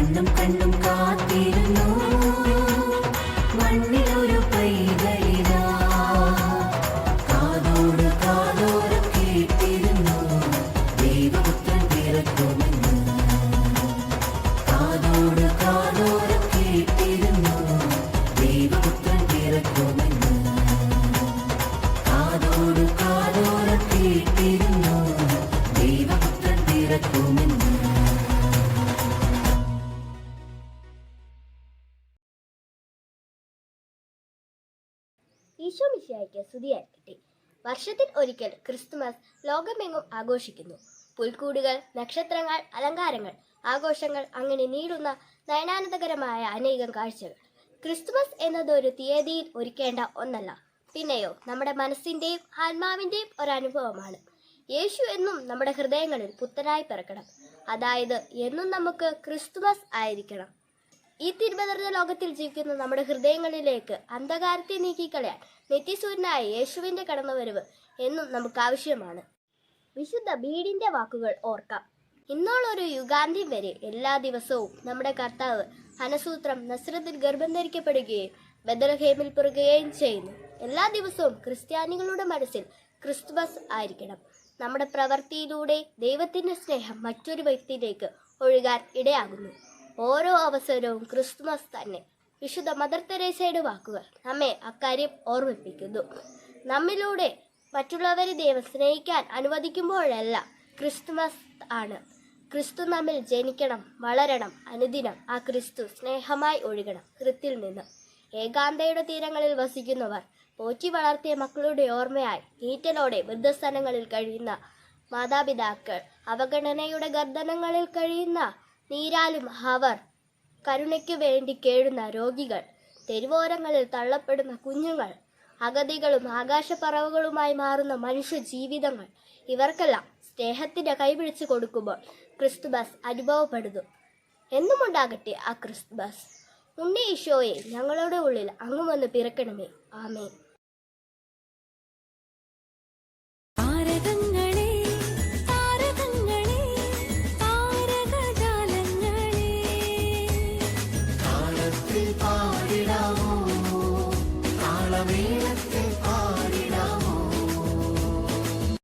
കണ്ണും കണ്ണും കാത്തിരുന്നു. മണ്ണിലൊരു പൈതലിനാ. കാതോട് കാതോരം കേട്ടിരുന്നു. ദൈവപുത്രൻ പിറക്കുമെന്ന്. കാതോട് കാതോരം കേട്ടിരുന്നു. ദൈവപുത്രൻ ഈശോ മിശിഹായ്ക്ക് സ്തുതിയായിരിക്കട്ടെ വർഷത്തിൽ ഒരിക്കൽ ക്രിസ്തുമസ് ലോകമെങ്ങും ആഘോഷിക്കുന്നു. പുൽക്കൂടുകൾ നക്ഷത്രങ്ങൾ അലങ്കാരങ്ങൾ ആഘോഷങ്ങൾ അങ്ങനെ നീളുന്ന നയനാനന്ദകരമായ അനേകം കാഴ്ചകൾ. ക്രിസ്തുമസ് എന്നത് ഒരു തീയതിയിൽ ഒരുക്കേണ്ട ഒന്നല്ല. പിന്നെയോ നമ്മുടെ മനസ്സിന്റെയും ആത്മാവിന്റെയും ഒരനുഭവമാണ് യേശു എന്നും നമ്മുടെ ഹൃദയങ്ങളിൽ പുത്തനായി പിറക്കണം. അതായത് എന്നും നമുക്ക് ക്രിസ്തുമസ് ആയിരിക്കണം. ഈ തിരുവനന്തപുര ലോകത്തിൽ ജീവിക്കുന്ന നമ്മുടെ ഹൃദയങ്ങളിലേക്ക് അന്ധകാരത്തെ നീക്കിക്കളയാൻ നിത്യസൂര്യനായ യേശുവിന്റെ കടന്നുവരവ് എന്നും നമുക്ക് ആവശ്യമാണ്. വിശുദ്ധ ബീഡിന്റെ വാക്കുകൾ ഓർക്കാം. ഇന്നോളൊരു യുഗാന്ത്യം വരെ എല്ലാ ദിവസവും നമ്മുടെ കർത്താവ് ഹനസൂത്രം നസ്രത്തിൽ ഗർഭം ധരിക്കപ്പെടുകയും ബദലഹേമിൽ പുറകുകയും ചെയ്യുന്നു. എല്ലാ ദിവസവും ക്രിസ്ത്യാനികളുടെ മനസ്സിൽ ക്രിസ്തുമസ് ആയിരിക്കണം. നമ്മുടെ പ്രവൃത്തിയിലൂടെ ദൈവത്തിന്റെ സ്നേഹം മറ്റൊരു വ്യക്തിയിലേക്ക് ഒഴുകാൻ ഇടയാകുന്നു. ഓരോ അവസരവും ക്രിസ്തുമസ് തന്നെ വിശുദ്ധ മദർ തെരേസയുടെ വാക്കുകൾ നമ്മെ അക്കാര്യം ഓർമ്മിപ്പിക്കുന്നു. നമ്മിലൂടെ മറ്റുള്ളവരെ ദൈവം സ്നേഹിക്കാൻ അനുവദിക്കുമ്പോഴല്ല ക്രിസ്തുമസ് ആണ്. ക്രിസ്തു നമ്മിൽ ജനിക്കണം വളരണം അനുദിനം ആ ക്രിസ്തു സ്നേഹമായി ഒഴുകണം ഹൃത്തിൽ നിന്ന്. ഏകാന്തയുടെ തീരങ്ങളിൽ വസിക്കുന്നവർ പോറ്റി വളർത്തിയ മക്കളുടെ ഓർമ്മയായി നീറ്റലോടെ വൃദ്ധസ്ഥാനങ്ങളിൽ കഴിയുന്ന മാതാപിതാക്കൾ അവഗണനയുടെ ഗർദനങ്ങളിൽ കഴിയുന്ന നീരാലും അവർ കരുണയ്ക്കു വേണ്ടി കേഴുന്ന രോഗികൾ തെരുവോരങ്ങളിൽ തള്ളപ്പെടുന്ന കുഞ്ഞുങ്ങൾ അഗതികളും ആകാശപ്പറവുകളുമായി മാറുന്ന മനുഷ്യ ജീവിതങ്ങൾ ഇവർക്കെല്ലാം സ്നേഹത്തിന്റെ കൈപിടിച്ചു കൊടുക്കുമ്പോൾ ക്രിസ്തുബസ് അനുഭവപ്പെടുന്നു. എന്നുമുണ്ടാകട്ടെ ആ ക്രിസ്തുബസ് ഉണ്ണി ഈശോയെ ഞങ്ങളുടെ ഉള്ളിൽ അങ്ങുമെന്ന് പിറക്കണമേ. ആമേൻ. Camina